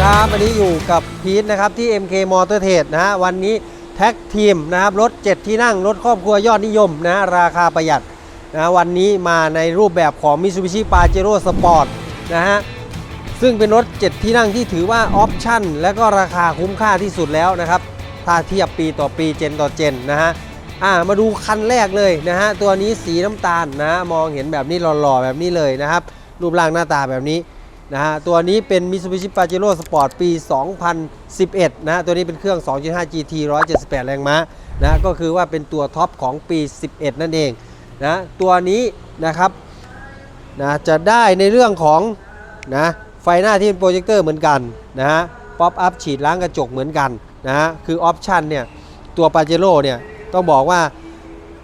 วัสดีครับวันนี้อยู่กับพีทนะครับที่ MK Motor Trade นะฮะวันนี้แท็กทีมนะครับรถ 7 ที่นั่งรถครอบครัวยอดนิยมนะราคาประหยัดนะวันนี้มาในรูปแบบของ Mitsubishi Pajero Sport นะฮะซึ่งเป็นรถ 7 ที่นั่งที่ถือว่าออปชั่นและก็ราคาคุ้มค่าที่สุดแล้วนะครับถ้าเทียบปีต่อปีเจนต่อเจนนะฮะอ่ามาดูคันแรกเลยนะฮะตัวนี้สีน้ำตาลนะฮะมองเห็นแบบนี้หล่อๆแบบนี้เลยนะครับรูปร่างหน้าตาแบบนี้ นะฮะตัวนี้เป็น Mitsubishi Pajero Sport ปี 2011 นะฮะตัวนี้เป็นเครื่อง 2.5 GT 178 แรงม้านะก็คือว่าเป็นตัวท็อปของปี 11 นั่นเองนะตัวนี้นะครับนะจะได้ในเรื่องของนะไฟหน้าที่เป็นโปรเจคเตอร์เหมือนกันนะฮะป๊อปอัพฉีดล้างกระจกเหมือนกันนะฮะคือออปชันเนี่ยตัว Pajero เนี่ยต้องบอกว่า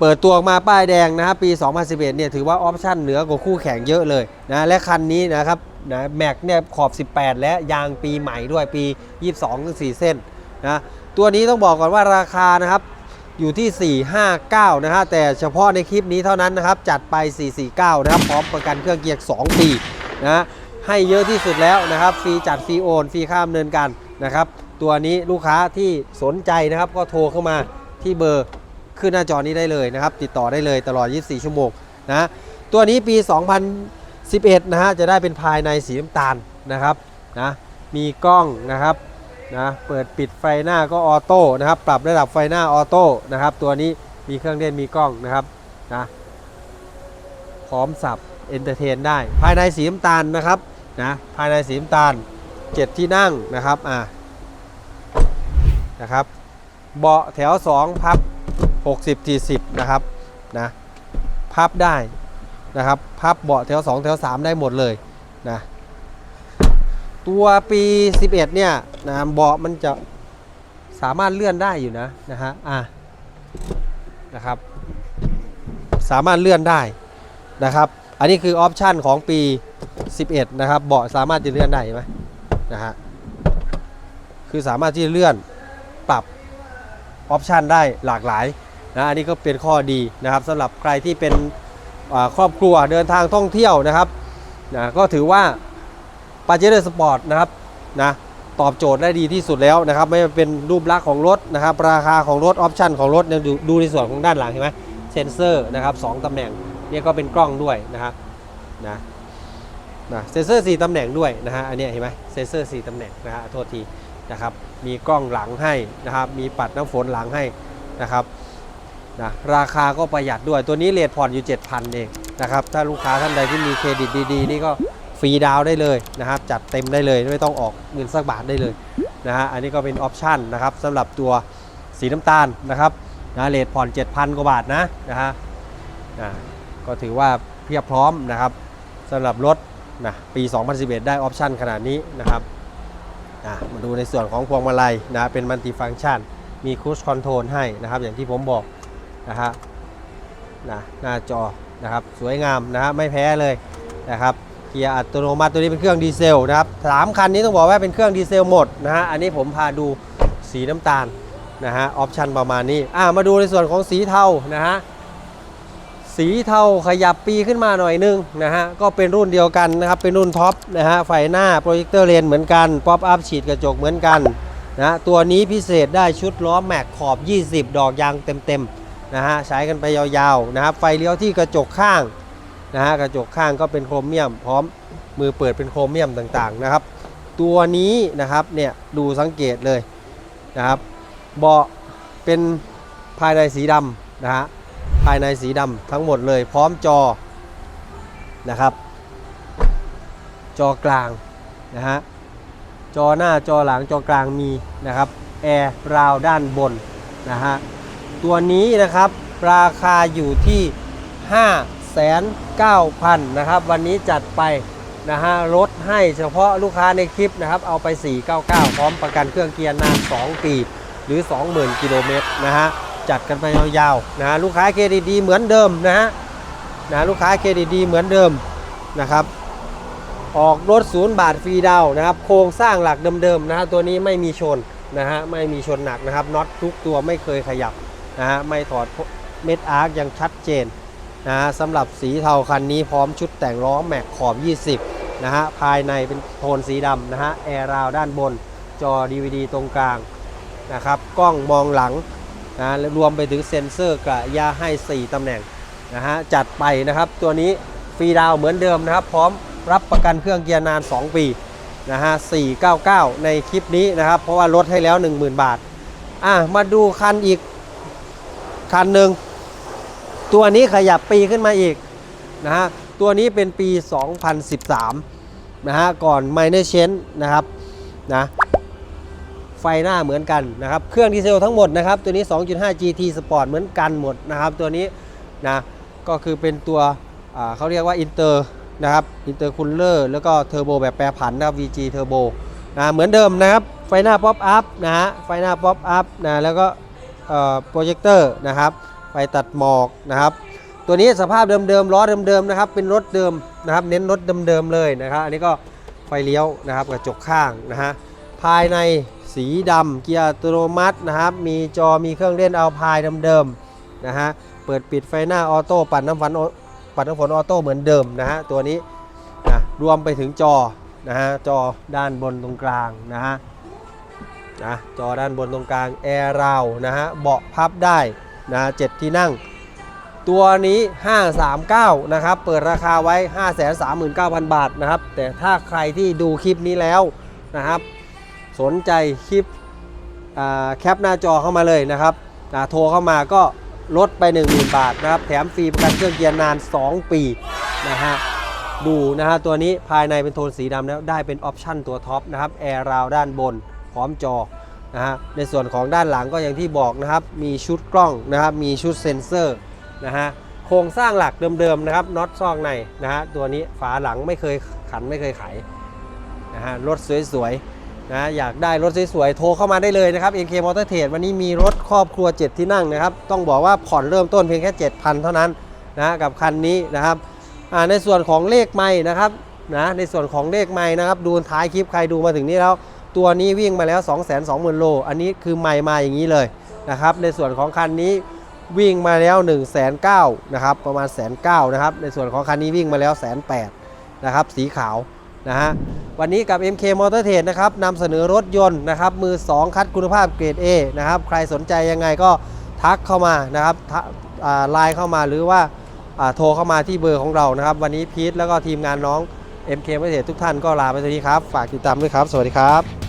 เปิดตัวมาป้ายแดงนะครับปี 2011 เนี่ยถือว่าออปชันเหนือกว่าคู่แข่งเยอะเลยนะและคันนี้นะครับ นะแม็กเนี่ยขอบ 18 และยางปีใหม่ด้วยปี 22ถึง4เส้นนะตัวนี้ต้องบอกก่อนว่าราคานะครับอยู่ที่ 459 นะฮะแต่เฉพาะในคลิปนี้เท่านั้นนะครับ จัดไป 449 นะครับ พร้อมประกันเครื่องเกียร์ 2 ปีนะให้เยอะที่สุดแล้วนะครับ ฟรีจัดฟรีโอนฟรีค่าดำเนินการนะครับ ตัวนี้ลูกค้าที่สนใจนะครับ ก็โทรเข้ามาที่เบอร์ขึ้นหน้าจอนี้ได้เลยนะครับ ติดต่อได้เลยตลอด 24 ชั่วโมงนะตัวนี้ปี 2000 11นะฮะจะได้เป็นภายในสีน้ำตาลนะครับนะมีกล้องนะครับนะเปิดปิดไฟหน้าก็ออโต้นะครับปรับระดับไฟหน้าออโต้นะครับตัวนี้มีเครื่องเล่นมีกล้องนะครับนะพร้อมสับเอนเตอร์เทนได้ ภายในสีน้ำตาลนะครับนะภายในสีน้ำตาล7ที่นั่งนะครับอ่านะครับเบาะแถว 2 พับ 60 40 นะครับนะพับได้ นะครับพับเบาะแถว 2 แถว 3 ได้หมดเลยนะตัวปี 11 เนี่ยนะเบาะมันจะสามารถเลื่อนได้อยู่นะนะฮะอะนะครับสามารถเลื่อนได้นะครับอันนี้คือออปชันของปี 11 นะครับเบาะสามารถจะเลื่อนได้ไหมนะฮะคือสามารถที่เลื่อนปรับออปชันได้หลากหลายนะอันนี้ก็เป็นข้อดีนะครับสำหรับใครที่เป็น ครอบครัวเดินทางท่องเที่ยวนะครับนะก็ถือว่าปาเจเรสปอร์ตนะครับนะตอบโจทย์ได้ดีที่สุดแล้วนะครับ ไม่ว่าเป็นรูปลักษณ์ของรถนะครับ ราคาของรถออปชันของรถเนี่ยดูดูในส่วนของด้านหลังเห็นไหมเซนเซอร์นะครับสองตำแหน่งเนี่ยก็เป็นกล้องด้วยนะครับนะนะเซนเซอร์4ตำแหน่งด้วยนะฮะอันนี้เห็นไหมเซนเซอร์4ตำแหน่งนะฮะโทษทีนะครับมีกล้องหลังให้นะครับมีปัดน้ำฝนหลังให้นะครับ นะราคาก็ประหยัดด้วยตัวนี้เลทผ่อนอยู่ 7,000 เองนะครับถ้าลูกค้าท่านใดที่มีเครดิตดีๆ นี่ก็ฟรีดาวได้เลยนะครับจัดเต็มได้เลยไม่ต้องออกเงินสักบาทได้เลยนะฮะอันนี้ก็เป็นออปชั่นนะครับสำหรับตัวสีน้ำตาลนะครับนะเลทผ่อน 7,000 กว่าบาทนะนะฮะนะก็ถือว่าเพียบพร้อมนะครับสำหรับรถนะปี 2011 ได้ออปชั่นขนาดนี้นะครับอะมาดูในส่วนของพวงมาลัยนะเป็นมัลติฟัง c t ชัน มีคูชคอนโทรลให้นะครับอย่างที่ผมบอก นะฮะนะหน้าจอนะครับสวยงามนะฮะไม่แพ้เลยนะครับเกียร์อัตโนมัติตัวนี้เป็นเครื่องดีเซลนะครับสามคันนี้ต้องบอกว่าเป็นเครื่องดีเซลหมดนะฮะอันนี้ผมพาดูสีน้ำตาลนะฮะออปชันประมาณนี้อ่ามาดูในส่วนของสีเทานะฮะสีเทาขยับปีขึ้นมาหน่อยนึงนะฮะก็เป็นรุ่นเดียวกันนะครับเป็นรุ่นท็อปนะฮะไฟหน้าโปรเจคเตอร์เลนเหมือนกันป๊อปอัพฉีดกระจกเหมือนกันนะตัวนี้พิเศษได้ชุดล้อแม็กขอบ 20 ดอกยางเต็มๆ นะฮะใช้กันไปยาวๆนะครับไฟเลี้ยวที่กระจกข้างนะฮะกระจกข้างก็เป็นโครเมียม พร้อมมือเปิดเป็นโครเมียมต่างๆนะครับ ตัวนี้นะครับเนี่ยดูสังเกตเลยนะครับเบาะเป็นภายในสีดำนะฮะภายในสีดำทั้งหมดเลยพร้อมจอนะครับ จอกลางนะฮะจอหน้าจอหลังจอกลางมีนะครับแอร์ราวด้านบนนะฮะ ตัวนี้นะครับ ราคาอยู่ที่ 5 9 0 0 0นะครับ วันนี้จัดไปนะฮะลดให้เฉพาะลูกค้าในคลิปนะครับ เอาไป 499 พร้อมประกันเครื่องเกียร์นาน 2 ปี หรือ 20,000 กิโลเมตรนะฮะ จัดกันไปยาวๆนะลูกค้าเครดิตดีเหมือนเดิมนะฮะนะลูกค้าเครดิตดีเหมือนเดิมนะครับ ออกรถศูนย์บาทฟรีดาวนะครับ โครงสร้างหลักเดิมๆนะฮะตัวนี้ไม่มีชนนะฮะไม่มีชนหนักนะครับน็อตทุกตัวไม่เคยขยับ นะฮะไม่ถอดเม็ดอาร์คยังชัดเจนนะฮะสำหรับสีเทาคันนี้พร้อมชุดแต่งล้อแม็กขอบ 20 นะฮะ ภายในเป็นโทนสีดำนะฮะ แอร์ราวด้านบน จอ DVD ตรงกลางนะครับ กล้องมองหลังนะและรวมไปถึงเซ็นเซอร์กับยาให้ 4 ตำแหน่งนะฮะ จัดไปนะครับ ตัวนี้ฟรีดาวเหมือนเดิมนะครับ พร้อมรับประกันเครื่องเกียร์นาน 2 ปีนะฮะ 499 ในคลิปนี้นะครับ เพราะว่าลดให้แล้ว 10,000 บาท อะ มาดูคันอีก คันหนึ่งตัวนี้ขยับปีขึ้นมาอีกนะฮะตัวนี้เป็นปี 2013 นะฮะก่อน Minor Change นะครับนะไฟหน้าเหมือนกันนะครับ เครื่องดีเซลทั้งหมดนะครับ ตัวนี้ 2.5 GT Sport เหมือนกันหมดนะครับ ตัวนี้นะก็คือเป็นตัวเขาเรียกว่า Inter นะครับ Inter Cooler แล้วก็เทอร์โบแบบแปรผันนะครับ VG Turbo นะเหมือนเดิมนะครับ ไฟหน้าป๊อปอัพนะฮะไฟหน้าป๊อปอัพนะแล้วก็ โปรเจคเตอร์นะครับไฟตัดหมอกนะครับ ตัวนี้สภาพเดิมๆล้อเดิมๆนะครับ เป็นรถเดิมนะครับ เน้นรถเดิมๆเลยนะครับ อันนี้ก็ไฟเลี้ยวนะครับกระจกข้างนะฮะภายในสีดำเกียร์อัตโนมัตินะครับ มีจอมีเครื่องเล่นเอาพายเดิมๆนะฮะเปิดปิดไฟหน้าออโต้ปัดน้ำฝนปัดน้ำฝนออโต้เหมือนเดิมนะฮะตัวนี้นะรวมไปถึงจอนะฮะจอด้านบนตรงกลางนะฮะ นะจอด้านบนตรงกลางแอร์ราวนะฮะเบาะพับได้นะเจ็ดที่นั่ง ตัวนี้ 539 นะครับ เปิดราคาไว้ 539,000 บาทนะครับ แต่ถ้าใครที่ดูคลิปนี้แล้วนะครับ สนใจคลิปแคปหน้าจอเข้ามาเลยนะครับอ่าโทรเข้ามาก็ลดไป 10,000 บาทนะครับ แถมฟรีประกันเครื่องเกียร์นาน 2 ปีนะฮะดูนะฮะตัวนี้ภายในเป็นโทนสีดำแล้วได้เป็นออปชั่นตัวท็อปนะครับแอร์ราวด้านบน ร้อมจอนะฮะในส่วนของด้านหลังก็อย่างที่บอกนะครับ มีชุดกล้องนะครับ มีชุดเซ็นเซอร์นะฮะโครงสร้างหลักเดิมๆนะครับน็อตซอกในนะฮะตัวนี้ฝาหลังไม่เคยขันไม่เคยไขนะฮะรถสวยๆนะอยากได้รถสวยๆโทรเข้ามาได้เลยนะครับ NK Motor Trade วันนี้มีรถครอบครัว 7 ที่นั่งนะครับ ต้องบอกว่าผ่อนเริ่มต้นเพียงแค่ 7,000 เท่านั้นนะกับคันนี้นะครับในส่วนของเลขไม่นะครับนะในส่วนของเลขไม่นะครับ ดูท้ายคลิปใครดูมาถึงนี้แล้ว ตัวนี้วิ่งมาแล้ว 220,000 โล อันนี้คือไม่มาอย่างนี้เลยนะครับ ในส่วนของคันนี้วิ่งมาแล้ว1 9 0 0 0นะครับประมาณแสนเนะครับ ในส่วนของคันนี้วิ่งมาแล้วแสนแนะครับสีขาวนะฮะวันนี้กับ MK Motor Trade นะครับนำเสนอรถยนต์นะครับมือ 2 คัดคุณภาพเกรด A นะครับใครสนใจยังไงก็ทักเข้ามานะครับไลน์เข้ามาหรือว่าโทรเข้ามาที่เบอร์ของเรานะครับ วันนี้พีทแล้วก็ทีมงานน้อง MK Motor Trade ทุกท่านก็ลาไปเท่นี้ครับ ฝากติดตามด้วยครับ สวัสดีครับ